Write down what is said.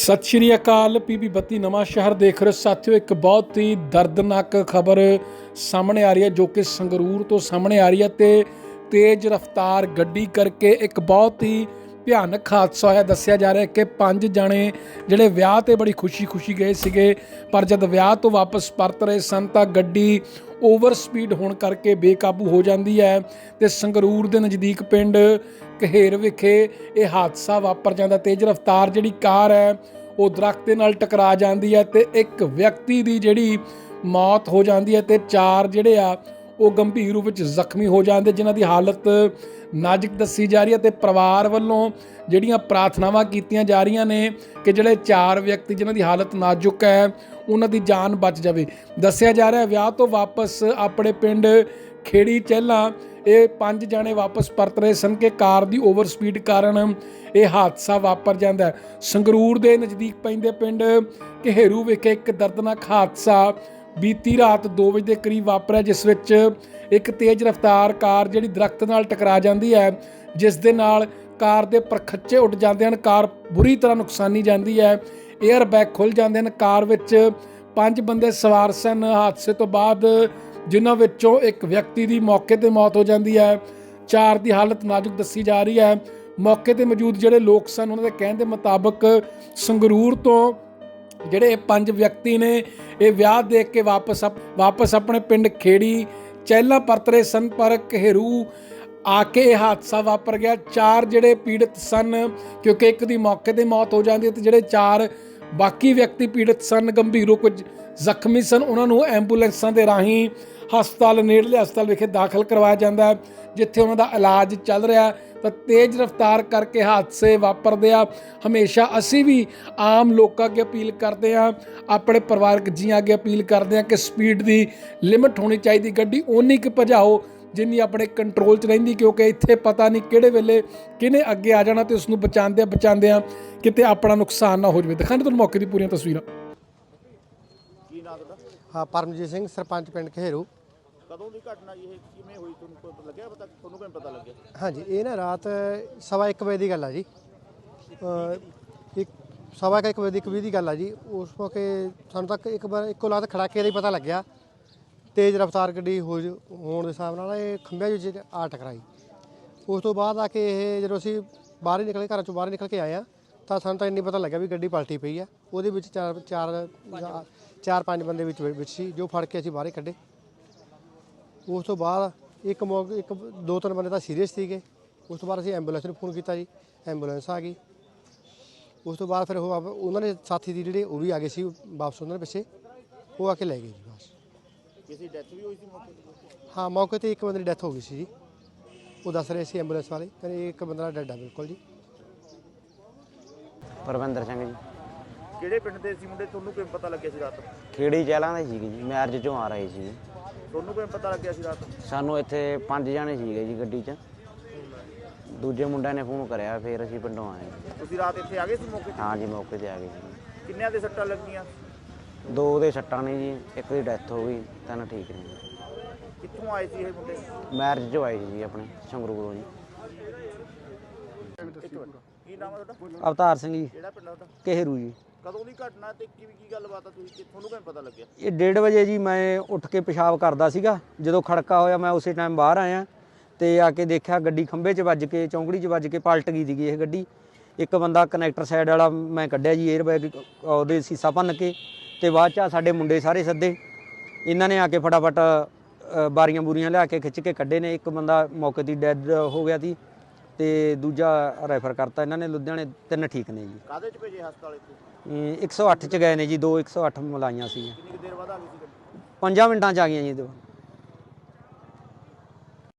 ਸਤਿ ਸ਼੍ਰੀ ਅਕਾਲ, ਪੀਪੀ ਬੱਤੀ ਨਵਾਂ ਸ਼ਹਿਰ ਦੇਖ ਰਹੇ ਸਾਥੀਓ, ਇੱਕ ਬਹੁਤ ਹੀ ਦਰਦਨਾਕ ਖਬਰ ਸਾਹਮਣੇ ਆ ਰਹੀ ਹੈ, ਜੋ ਕਿ ਸੰਗਰੂਰ ਤੋਂ ਸਾਹਮਣੇ ਆ ਰਹੀ ਹੈ ਤੇ ਤੇਜ਼ ਰਫ਼ਤਾਰ ਗੱਡੀ ਕਰਕੇ ਇੱਕ ਬਹੁਤ ਹੀ ਭਿਆਨਕ ਹਾਦਸਾ ਹੋਇਆ। ਦੱਸਿਆ ਜਾ ਰਿਹਾ ਕਿ ਪੰਜ ਜਣੇ ਜਿਹੜੇ ਵਿਆਹ ਤੇ ਬੜੀ ਖੁਸ਼ੀ-ਖੁਸ਼ੀ ਗਏ ਸੀਗੇ, ਪਰ ਜਦ ਵਿਆਹ ਤੋਂ ਵਾਪਸ ਪਰਤ ਰਹੇ ਸਨ ਤਾਂ ਗੱਡੀ ਓਵਰ ਸਪੀਡ ਹੋਣ ਕਰਕੇ ਬੇਕਾਬੂ ਹੋ ਜਾਂਦੀ ਹੈ ਤੇ ਸੰਗਰੂਰ ਦੇ ਨਜ਼ਦੀਕ ਪਿੰਡ ਕਹੇਰ ਵਿਖੇ ਇਹ ਹਾਦਸਾ ਵਾਪਰ ਜਾਂਦਾ। ਤੇਜ਼ ਰਫ਼ਤਾਰ ਜਿਹੜੀ ਕਾਰ ਹੈ, ਉਹ ਦਰਖਤ ਦੇ ਨਾਲ ਟਕਰਾ ਜਾਂਦੀ ਹੈ ਤੇ ਇੱਕ ਵਿਅਕਤੀ ਦੀ ਜਿਹੜੀ ਮੌਤ ਹੋ ਜਾਂਦੀ ਹੈ ਤੇ ਚਾਰ ਜਿਹੜੇ ਆ ਉਹ ਗੰਭੀਰ ਰੂਪ ਵਿੱਚ ਜ਼ਖਮੀ ਹੋ ਜਾਂਦੇ, ਜਿਨ੍ਹਾਂ ਦੀ ਹਾਲਤ ਨਾਜ਼ੁਕ ਦੱਸੀ ਜਾ ਰਹੀ ਹੈ ਤੇ ਪਰਿਵਾਰ ਵੱਲੋਂ ਜਿਹੜੀਆਂ ਪ੍ਰਾਰਥਨਾਵਾਂ ਕੀਤੀਆਂ ਜਾ ਰਹੀਆਂ ਨੇ ਕਿ ਜਿਹੜੇ ਚਾਰ ਵਿਅਕਤੀ ਜਿਨ੍ਹਾਂ ਦੀ ਹਾਲਤ ਨਾਜ਼ੁਕ ਹੈ, ਉਹਨਾਂ ਦੀ ਜਾਨ ਬਚ ਜਾਵੇ। ਦੱਸਿਆ ਜਾ ਰਿਹਾ ਵਿਆਹ ਤੋਂ ਵਾਪਸ ਆਪਣੇ ਪਿੰਡ ਖੇੜੀ ਚਹਿਲਾ, ਇਹ ਪੰਜ ਜਣੇ ਵਾਪਸ ਪਰਤ ਰਹੇ ਸਨ ਕਿ ਕਾਰ ਦੀ ਓਵਰ ਸਪੀਡ ਕਾਰਨ ਇਹ ਹਾਦਸਾ ਵਾਪਰ ਜਾਂਦਾ ਹੈ। ਸੰਗਰੂਰ ਦੇ ਨਜ਼ਦੀਕ ਪੈਂਦੇ ਪਿੰਡ ਘੇਰੂ ਵਿਖੇ ਇੱਕ ਦਰਦਨਾਕ ਹਾਦਸਾ ਬੀਤੀ ਰਾਤ 2 ਵਜੇ ਦੇ ਕਰੀਬ ਵਾਪਰਿਆ, ਜਿਸ ਵਿੱਚ ਇੱਕ ਤੇਜ਼ ਰਫ਼ਤਾਰ ਕਾਰ ਜਿਹੜੀ ਦਰਖਤ ਨਾਲ ਟਕਰਾ ਜਾਂਦੀ ਹੈ, ਜਿਸ ਦੇ ਨਾਲ ਕਾਰ ਦੇ ਪਰਖੱਚੇ ਉੱਡ ਜਾਂਦੇ ਹਨ, ਕਾਰ ਬੁਰੀ ਤਰ੍ਹਾਂ ਨੁਕਸਾਨੀ ਜਾਂਦੀ ਹੈ 에ਅਰ ਬੈਗ ਖੁੱਲ ਜਾਂਦੇ ਹਨ, ਕਾਰ ਵਿੱਚ ਪੰਜ ਬੰਦੇ ਸਵਾਰ ਸਨ। ਹਾਦਸੇ ਤੋਂ ਬਾਅਦ ਜਿਨ੍ਹਾਂ ਵਿੱਚੋਂ ਇੱਕ ਵਿਅਕਤੀ ਦੀ ਮੌਕੇ ਤੇ ਮੌਤ ਹੋ ਜਾਂਦੀ ਹੈ। ਚਾਰ ਦੀ ਹਾਲਤ ਨਾਜ਼ੁਕ ਦੱਸੀ ਜਾ ਰਹੀ ਹੈ। ਮੌਕੇ ਤੇ ਮੌਜੂਦ ਜਿਹੜੇ ਲੋਕ ਸਨ, ਉਹਨਾਂ ਦੇ ਕਹਿਣ ਦੇ ਮੁਤਾਬਕ ਸੰਗਰੂਰ ਤੋਂ ਜਿਹੜੇ ਇਹ ਪੰਜ ਵਿਅਕਤੀ ਨੇ, ਇਹ ਵਿਆਹ ਦੇਖ ਕੇ ਵਾਪਸ ਅਪ- ਵਾਪਸ ਆਪਣੇ ਪਿੰਡ ਖੇੜੀ, ਚਹਿਲਾ ਪਰਤਰੇ ਸਨ, ਪਰ ਘੇਰੂ ਆ ਕੇ ਇਹ ਹਾਦਸਾ ਵਾਪਰ ਗਿਆ। ਚਾਰ ਜਿਹੜੇ ਪੀੜਤ ਸਨ, ਕਿਉਂਕਿ ਇੱਕ ਦੀ ਮੌਕੇ ਤੇ ਮੌਤ ਹੋ ਜਾਂਦੀ ਹੈ ਤੇ ਜਿਹੜੇ ਚਾਰ ਬਾਕੀ ਵਿਅਕਤੀ ਪੀੜਤ ਸਨ, ਗੰਭੀਰ ਰੂਪ ਜ਼ਖਮੀ ਸਨ, ਉਹਨਾਂ ਨੂੰ ਐਂਬੂਲੈਂਸਾਂ ਦੇ ਰਾਹੀਂ ਹਸਪਤਾਲ ਨੇੜਲੇ ਹਸਪਤਾਲ ਵਿਖੇ ਦਾਖਲ ਕਰਵਾਇਆ ਜਾਂਦਾ ਹੈ, ਜਿੱਥੇ ਉਹਨਾਂ ਦਾ ਇਲਾਜ ਚੱਲ ਰਿਹਾ ਹੈ। ਤਾਂ ਤੇਜ਼ ਰਫ਼ਤਾਰ ਕਰਕੇ ਹਾਦਸੇ ਵਾਪਰਦੇ ਆ। ਹਮੇਸ਼ਾ ਅਸੀਂ ਵੀ ਆਮ ਲੋਕਾਂ ਅੱਗੇ ਅਪੀਲ ਕਰਦੇ ਆ ਆਪਣੇ ਪਰਿਵਾਰਕ ਜੀਆਂ ਅੱਗੇ ਅਪੀਲ ਕਰਦੇ ਆ ਕਿ ਸਪੀਡ ਦੀ ਲਿਮਟ ਹੋਣੀ ਚਾਹੀਦੀ ਗੱਡੀ ਓਨੀ ਕੁ ਭਜਾਓ ਜਿੰਨੀ ਆਪਣੇ ਕੰਟਰੋਲ 'ਚ ਰਹਿੰਦੀ ਕਿਉਂਕਿ ਇੱਥੇ ਪਤਾ ਨਹੀਂ ਕਿਹੜੇ ਵੇਲੇ ਕਿਹਨੇ ਅੱਗੇ ਆ ਜਾਣਾ ਤੇ ਉਸ ਨੂੰ ਬਚਾਉਂਦੇ ਬਚਾਉਂਦੇ ਆ ਕਿਤੇ ਆਪਣਾ ਨੁਕਸਾਨ ਨਾ ਹੋ ਜਾਵੇ। ਦਿਖਾਣੇ ਤੁਹਾਨੂੰ ਮੌਕੇ ਦੀ ਪੂਰੀਆਂ ਤਸਵੀਰਾਂ। ਹਾਂ ਪਰਮਜੀਤ ਸਿੰਘ ਸਰਪੰਚ ਪਿੰਡ ਘੇਰੂ ਕਦੋਂ ਦੀ ਘਟਨਾ ਜੀ ਇਹ? ਕਿਵੇਂ ਹੋਈ ਤੁਹਾਨੂੰ ਕੋਈ ਪਤਾ ਲੱਗਿਆ ਪਤਾ ਤੁਹਾਨੂੰ ਕਿਵੇਂ ਪਤਾ ਲੱਗਿਆ? ਹਾਂਜੀ, ਇਹ ਨਾ ਰਾਤ ਸਵਾ ਇੱਕ ਵਜੇ ਦੀ ਗੱਲ ਆ ਜੀ। ਇੱਕ ਸਵਾ ਕੁ ਇੱਕ ਵਜੇ ਦੀ ਕਵੀ ਦੀ ਗੱਲ ਆ ਜੀ। ਉਸ ਮੌਕੇ ਸਾਨੂੰ ਤੱਕ ਇੱਕ ਵਾਰ ਇੱਕੋ ਲਾਤ ਖੜਾਕੇ ਦਾ ਹੀ ਪਤਾ ਲੱਗਿਆ। ਤੇਜ਼ ਰਫ਼ਤਾਰ ਗੱਡੀ ਹੋ ਜ- ਹੋਣ ਦੇ ਹਿਸਾਬ ਨਾਲ ਇਹ ਖੰਭਿਆਂ ਵਿੱਚ ਆ ਟਕਰਾਈ। ਉਸ ਤੋਂ ਬਾਅਦ ਆ ਕੇ ਇਹ ਜਦੋਂ ਅਸੀਂ ਬਾਹਰ ਹੀ ਨਿਕਲੇ, ਘਰਾਂ ਚੋਂ ਬਾਹਰ ਨਿਕਲ ਕੇ ਆਏ ਆ, ਤਾਂ ਸਾਨੂੰ ਤਾਂ ਇੰਨੀ ਪਤਾ ਲੱਗਿਆ ਵੀ ਗੱਡੀ ਪਲਟੀ ਪਈ ਆ। ਉਹਦੇ ਵਿੱਚ ਚਾਰ ਚਾਰ ਚਾਰ ਪੰਜ ਬੰਦੇ ਵਿੱਚ ਵਿੱਚ ਸੀ, ਜੋ ਫੜ ਕੇ ਅਸੀਂ ਬਾਹਰ ਹੀ ਕੱਢੇ। ਉਸ ਤੋਂ ਬਾਅਦ ਇੱਕ ਮੌਕੇ ਇੱਕ ਦੋ ਤਿੰਨ ਬੰਦੇ ਤਾਂ ਸੀਰੀਅਸ ਸੀਗੇ। ਉਸ ਤੋਂ ਬਾਅਦ ਅਸੀਂ ਐਂਬੂਲੈਂਸ ਨੂੰ ਫੋਨ ਕੀਤਾ ਜੀ। ਐਂਬੂਲੈਂਸ ਆ ਗਈ। ਉਸ ਤੋਂ ਬਾਅਦ ਫਿਰ ਉਹ ਆਪ- ਉਹਨਾਂ ਦੇ ਸਾਥੀ ਦੀ ਜਿਹੜੇ ਉਹ ਵੀ ਆ ਗਏ ਸੀ ਵਾਪਸ ਉਹਨਾਂ ਦੇ ਪਿੱਛੇ। ਉਹ ਆ ਕੇ ਲੈ ਗਏ ਜੀ ਬਸ। ਕਿਸੇ ਡੈਥ ਵੀ ਹੋਈ ਸੀ ਮੌਕੇ ਤੇ? ਹਾਂ ਮੌਕੇ ਤੇ ਇੱਕ ਬੰਦੇ ਦੀ ਡੈਥ ਹੋ ਗਈ ਸੀ ਜੀ। ਉਹ ਦੱਸ ਰਹੇ ਸੀ ਐਂਬੂਲੈਂਸ ਵਾਲੇ। ਕਹਿੰਦੇ ਇੱਕ ਬੰਦਾ ਡੈਡ ਆ ਬਿਲਕੁਲ ਜੀ। ਪਰਵਿੰਦਰ ਸਿੰਘ ਜੀ। ਕਿਹੜੇ ਪਿੰਡ ਦੇ ਸੀ ਮੁੰਡੇ? ਤੁਹਾਨੂੰ ਕਿਵੇਂ ਪਤਾ ਲੱਗਿਆ ਸੀ ਰਾਤ ਖੇੜੀ ਚਹਿਲਾਂ ਦੇ ਸੀਗੇ ਜੀ। ਮੈਰਿਜ ਚੋਂ ਆ ਰਹੇ ਸੀ ਜੀ। ਤੁਹਾਨੂੰ ਕਿਵੇਂ ਪਤਾ ਲੱਗਿਆ ਸੀ ਰਾਤ ਸਾਨੂੰ ਇੱਥੇ ਪੰਜ ਜਾਣੇ ਸੀਗੇ ਜੀ ਗੱਡੀ 'ਚ। ਦੂਜੇ ਮੁੰਡਿਆਂ ਨੇ ਫੋਨ ਕਰਿਆ ਫਿਰ ਅਸੀਂ ਪਿੰਡੋਂ ਆਏ। ਤੁਸੀਂ ਰਾਤ ਇੱਥੇ ਆ ਗਏ ਸੀ ਮੌਕੇ ਹਾਂ ਜੀ ਮੌਕੇ ਤੇ ਆ ਗਏ ਜੀ ਤੇ ਕਿੰਨਿਆਂ ਦੇ ਸੱਟਾਂ ਲੱਗੀਆਂ? ਦੋ ਦੇ ਸੱਟਾਂ ਨੇ ਜੀ ਇੱਕ ਦੀ ਡੈਥ ਹੋ ਗਈ ਤਿੰਨ ਠੀਕ ਨੇ। ਕਿੱਥੋਂ ਆਏ ਸੀ ਇਹ ਮੁੰਡੇ? ਮੈਰਿਜ ਚੋਂ ਆਏ ਸੀ ਜੀ ਆਪਣੇ ਸੰਗਰੂਰੋਂ ਜੀ। ਕੀ ਨਾਮ ਹੈ ਤੁਹਾਡਾ? ਅਵਤਾਰ ਸਿੰਘ ਜੀ। ਕਿਹੜਾ ਪਿੰਡ ਤੁਹਾਡਾ? ਕਹੇਰੂ ਜੀ। ਕਦੋਂ ਦੀ ਘਟਨਾ ਤੇ ਕੀ ਕੀ ਗੱਲਬਾਤ ਆ ਤੁਸੀਂ? ਕਿ- ਤੁਹਾਨੂੰ ਕਿਵੇਂ ਪਤਾ ਲੱਗਿਆ? ਇਹ 1:30 ਵਜੇ ਜੀ ਮੈਂ ਉੱਠ ਕੇ ਪਿਸ਼ਾਬ ਕਰਦਾ ਸੀਗਾ। ਜਦੋਂ ਖੜਕਾ ਹੋਇਆ ਮੈਂ ਉਸੇ ਟਾਈਮ ਬਾਹਰ ਆਇਆ ਤੇ ਆ ਕੇ ਦੇਖਿਆ ਗੱਡੀ ਖੰਭੇ 'ਚ ਵੱਜ ਕੇ ਚੌਂਕੜੀ 'ਚ ਵੱਜ ਕੇ ਪਲਟ ਗਈ ਸੀਗੀ ਇਹ ਗੱਡੀ। ਇੱਕ ਬੰਦਾ ਕਨੈਕਟਰ ਸਾਈਡ ਵਾਲਾ ਮੈਂ ਕੱਢਿਆ ਜੀ 에ਅਰ ਬੈਗ ਉਹਦੇ ਸੀਸਾ ਭੰਨ ਕੇ ਤੇ ਬਾਅਦ 'ਚ ਸਾਡੇ ਮੁੰਡੇ ਸਾਰੇ ਸੱਦੇ। ਇਹਨਾਂ ਨੇ ਆ ਕੇ ਫਟਾਫਟ ਬਾਰੀਆਂ ਬੂਰੀਆਂ ਲਿਆ ਕੇ ਖਿੱਚ ਕੇ ਕੱਢੇ ਨੇ। ਇੱਕ ਬੰਦਾ ਮੌਕੇ ਦੀ ਡੈਡ ਹੋ ਗਿਆ ਸੀ। ਤੇ ਦੂਜਾ ਰੈਫਰ ਕਰਤਾ ਇਹਨਾਂ ਨੇ ਲੁਧਿਆਣੇ ਤਿੰਨ ਠੀਕ ਨੇ ਜੀ। ਕਾਹਦੇ ਚ ਭੇਜੇ ਹਸਪਤਾਲ ਇੱਥੇ? ਇਹ 108 ਚ ਗਏ ਨੇ ਜੀ ਦੋ 108 ਮਲਾਈਆਂ ਸੀ ਕਿੰਨੀ ਕੁ ਦੇਰ ਬਾਅਦ ਆ ਗਈ ਸੀ ਗੱਡੀ? ਪੰਜਾਂ ਮਿੰਟਾਂ ਚ ਆ ਗਈਆਂ ਜੀ ਦੋ।